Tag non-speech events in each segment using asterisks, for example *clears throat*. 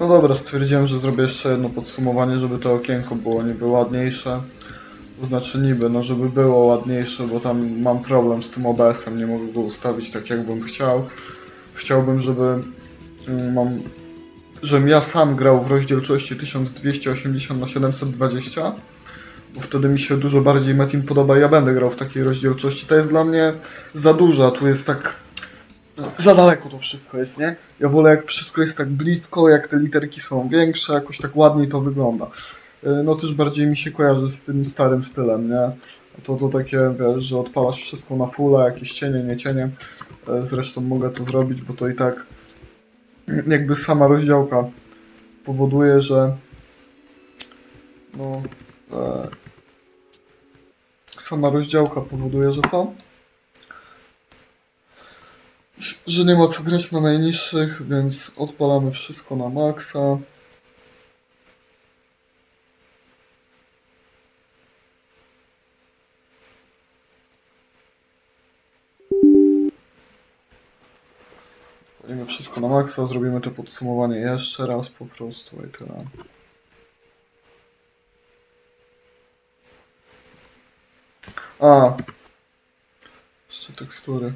No dobra, stwierdziłem, że zrobię jeszcze jedno podsumowanie, żeby to okienko było niby ładniejsze. To znaczy niby, no żeby było ładniejsze, bo tam mam problem z tym OBS-em, nie mogę go ustawić tak jakbym chciał. Chciałbym, żeby mm, mam, żebym ja sam grał w rozdzielczości 1280 na 720 bo wtedy mi się dużo bardziej Metin podoba ja będę grał w takiej rozdzielczości. To jest dla mnie za dużo, a tu jest tak za daleko to wszystko jest, nie? Ja wolę jak wszystko jest tak blisko, jak te literki są większe, jakoś tak ładniej to wygląda. Y, No też bardziej mi się kojarzy z tym starym stylem, nie? To to takie, wiesz, że odpalasz wszystko na fulla, jakieś cienie, nie cienie. Y, Zresztą mogę to zrobić, bo to i tak *clears throat* jakby sama rozdziałka powoduje, że no e, sama rozdziałka powoduje, że co? Że nie ma co grać na najniższych, więc odpalamy wszystko na maksa. Odpalimy wszystko na maksa, zrobimy to podsumowanie jeszcze raz po prostu i tyle. A. Jeszcze tekstury.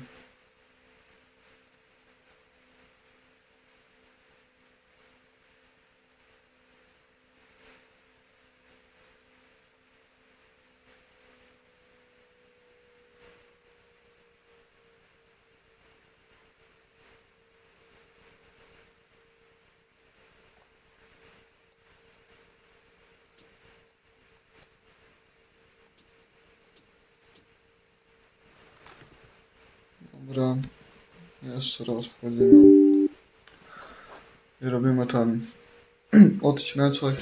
Dobra. Jeszcze raz wchodzimy. I robimy ten *clears throat* odcineczek. *clears throat*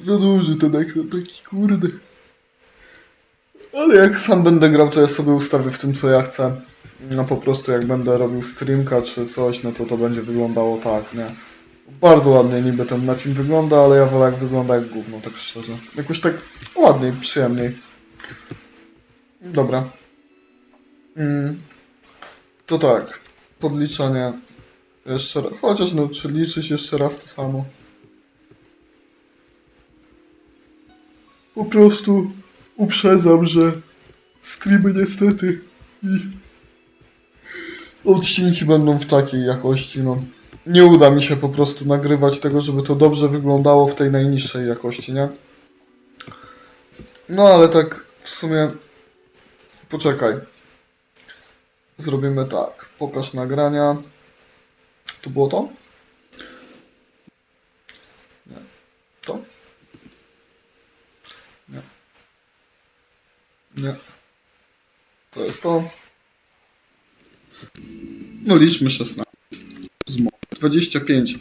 Za duży ten ekran, taki kurde. Ale jak sam będę grał, to ja sobie ustawię w tym, co ja chcę. No po prostu jak będę robił streamka czy coś, no to to będzie wyglądało tak, nie? Bardzo ładnie niby ten Metin wygląda, ale ja wolę jak wygląda jak gówno, tak szczerze. Jakoś tak ładniej, przyjemniej. Dobra. Mm. To tak, podliczanie jeszcze raz, chociaż no, czy liczyć jeszcze raz to samo. Po prostu uprzedzam, że streamy niestety i odcinki będą w takiej jakości, no. Nie uda mi się po prostu nagrywać tego, żeby to dobrze wyglądało w tej najniższej jakości, nie? No ale tak w sumie poczekaj. Zrobimy tak. Pokaż nagrania. To było to? Nie. To? Nie. Nie. To jest to. No liczmy 16. Zmo- 25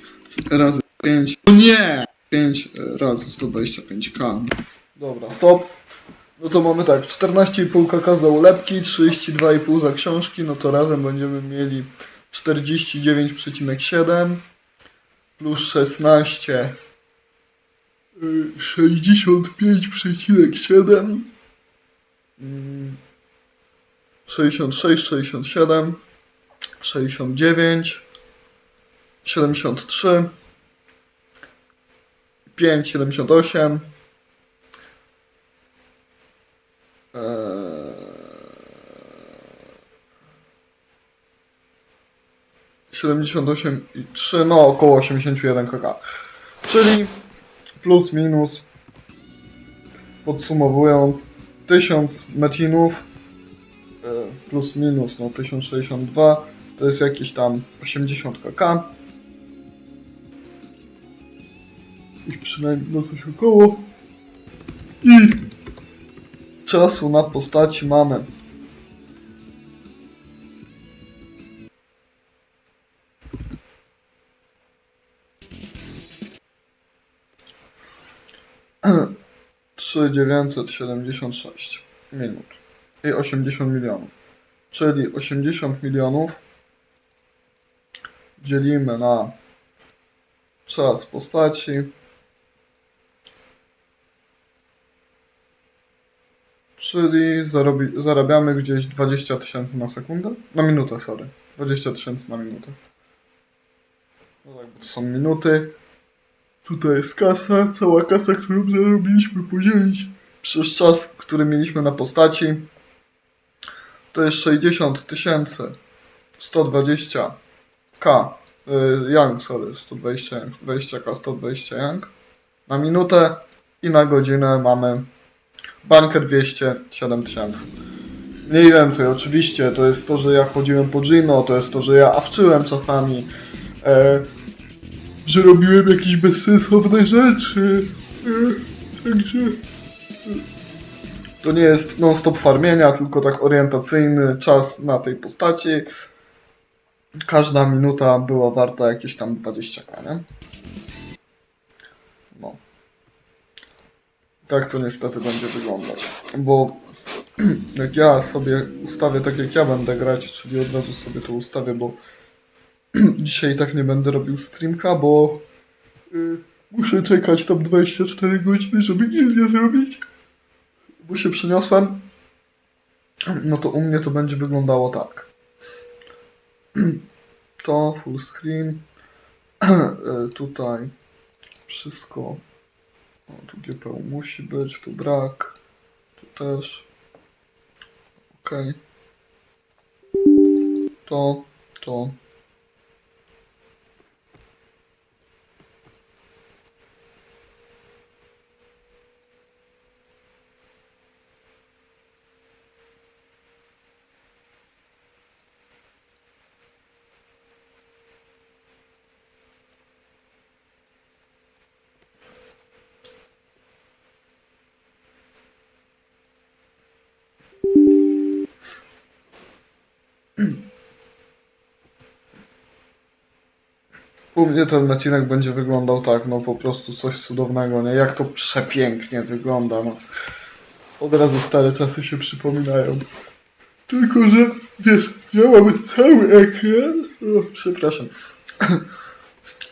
razy 5. O nie! 5 razy 125k. Dobra, stop. No to mamy tak, 14,5 kk za ulepki, 32,5 za książki, no to razem będziemy mieli 49,7 plus 16 y, 65,7 mm, 66, 67 69 73 5, 78 78 i 3, no około 81 kk. Czyli plus minus podsumowując 1000 metinów e, plus minus no 1062 to jest jakieś tam 80 kk. I przynajmniej no coś około. I czasu na postaci mamy. Trzy dziewięćset siedemdziesiąt sześć minut i 80 milionów. Czyli 80 milionów dzielimy na czas postaci. Czyli zarobi, zarabiamy gdzieś 20 tysięcy na sekundę? Na minutę, sorry. 20 tysięcy na minutę. No tak, bo to są minuty. Tutaj jest kasa, cała kasa, którą zarobiliśmy podzielić przez czas, który mieliśmy na postaci. To jest 60 tysięcy 120 K. Y, Young, sorry, 120 Young, 20K, 120 Young. Na minutę i na godzinę mamy bańkę 207 tysięcy. Mniej więcej, oczywiście, to jest to, że ja chodziłem po Gino, to jest to, że ja awczyłem czasami, e, że robiłem jakieś bezsensowne rzeczy, e, także... To nie jest non-stop farmienia, tylko tak orientacyjny czas na tej postaci. Każda minuta była warta jakieś tam 20k, nie? No. Tak to niestety będzie wyglądać. Bo *clears throat* jak ja sobie ustawię tak jak ja będę grać, czyli od razu sobie to ustawię, bo *clears throat* dzisiaj tak nie będę robił streamka, bo y, muszę czekać tam 24 godziny, żeby gildię zrobić. Bo się przeniosłem. No to u mnie to będzie wyglądało tak. *clears throat* To full screen. Y, *clears throat* Tutaj wszystko. O, tu GPU musi być, tu brak. Tu też. Ok. To, to. U mnie ten odcinek będzie wyglądał tak, no po prostu coś cudownego, nie? Jak to przepięknie wygląda, no. Od razu stare czasy się przypominają. Tylko, że wiesz, ja mam cały ekran. O, przepraszam.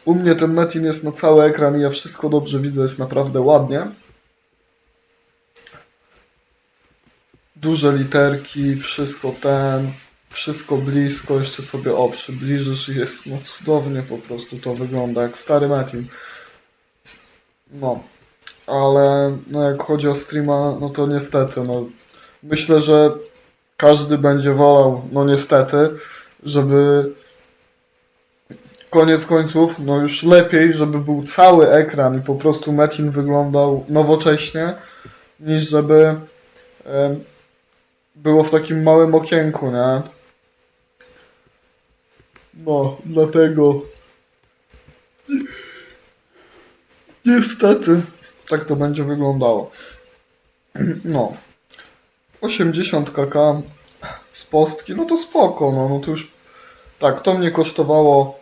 U mnie ten Metin jest na cały ekran i ja wszystko dobrze widzę, jest naprawdę ładnie. Duże literki, wszystko ten, wszystko blisko, jeszcze sobie o, przybliżysz i jest no cudownie po prostu to wygląda, jak stary Metin. No, ale no jak chodzi o streama, no to niestety, no myślę, że każdy będzie wolał, no niestety, żeby koniec końców, no już lepiej, żeby był cały ekran i po prostu Metin wyglądał nowocześnie, niż żeby em, było w takim małym okienku, nie? No, dlatego. Niestety, tak to będzie wyglądało. No. 80 kk z postki, no to spoko, no, no to już. Tak, to mnie kosztowało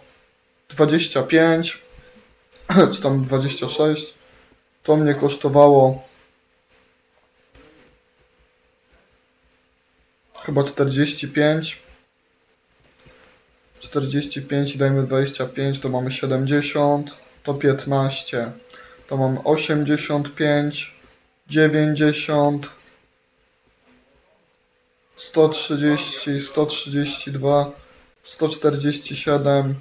25, *clears throat* czy tam 26. To mnie kosztowało chyba 45. 45 i dajmy 25, to mamy 70, to 15, to mamy 85, 90, 130, 132, 147.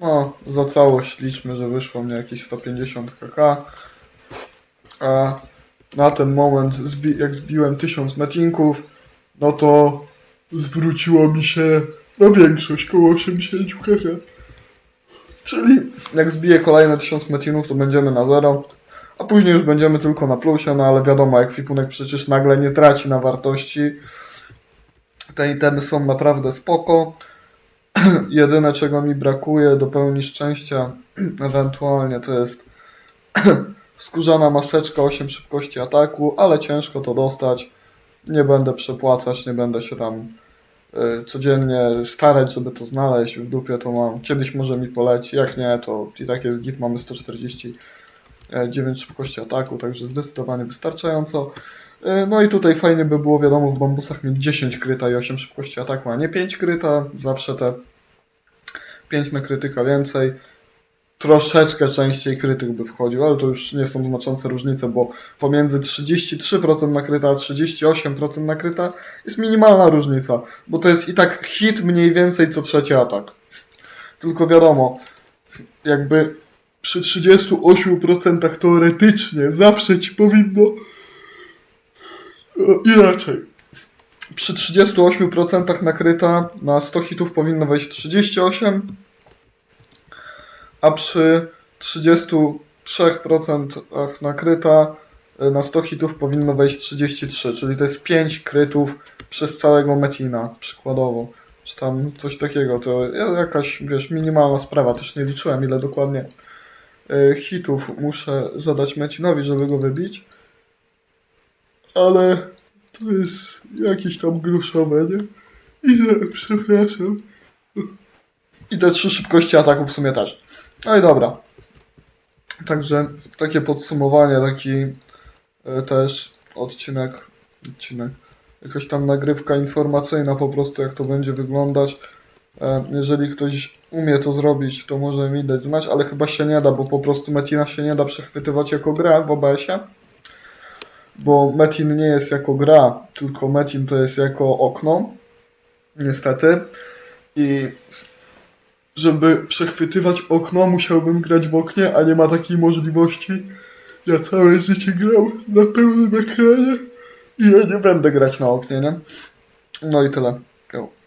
No, za całość liczmy, że wyszło mnie jakieś 150 kk. A na ten moment, jak zbiłem 1000 metinków, no to zwróciło mi się na większość, koło 80 kk. Czyli jak zbiję kolejne 1000 metinów, to będziemy na zero. A później już będziemy tylko na plusie, no ale wiadomo, ekwipunek przecież nagle nie traci na wartości. Te itemy są naprawdę spoko. *clears throat* Jedyne czego mi brakuje do pełni szczęścia *clears throat* ewentualnie to jest *clears throat* skórzana maseczka 8 szybkości ataku, ale ciężko to dostać. Nie będę przepłacać, nie będę się tam y, codziennie starać, żeby to znaleźć. W dupie to mam. Kiedyś może mi poleci, jak nie, to i tak jest git. Mamy 149 szybkości ataku, także zdecydowanie wystarczająco. Y, No i tutaj fajnie by było, wiadomo, w bambusach mieć 10 kryta i 8 szybkości ataku, a nie 5 kryta. Zawsze te 5 na krytyka więcej. Troszeczkę częściej krytych by wchodził, ale to już nie są znaczące różnice, bo pomiędzy 33% nakryta a 38% nakryta jest minimalna różnica, bo to jest i tak hit mniej więcej co trzeci atak. Tylko wiadomo, jakby przy 38% teoretycznie zawsze ci powinno e, inaczej. Przy 38% nakryta na 100 hitów powinno wejść 38, a przy 33% nakryta e, na 100 hitów powinno wejść 33, czyli to jest 5 krytów przez całego Metina, przykładowo. Czy tam coś takiego, to jakaś, wiesz, minimalna sprawa, też nie liczyłem ile dokładnie e, hitów muszę zadać Metinowi, żeby go wybić. Ale to jest jakieś tam groszowe, nie? I przepraszam. I te trzy szybkości ataku w sumie też. No i dobra. Także takie podsumowanie, taki e, też odcinek, odcinek, jakaś tam nagrywka informacyjna po prostu jak to będzie wyglądać. E, Jeżeli ktoś umie to zrobić, to może mi dać znać, ale chyba się nie da, bo po prostu Metina się nie da przechwytywać jako grę w OBS-ie. Bo Metin nie jest jako gra, tylko Metin to jest jako okno. Niestety. I żeby przechwytywać okno, musiałbym grać w oknie, a nie ma takiej możliwości. Ja całe życie grał na pełnym ekranie i ja nie będę grać na oknie, nie? No i tyle. Go.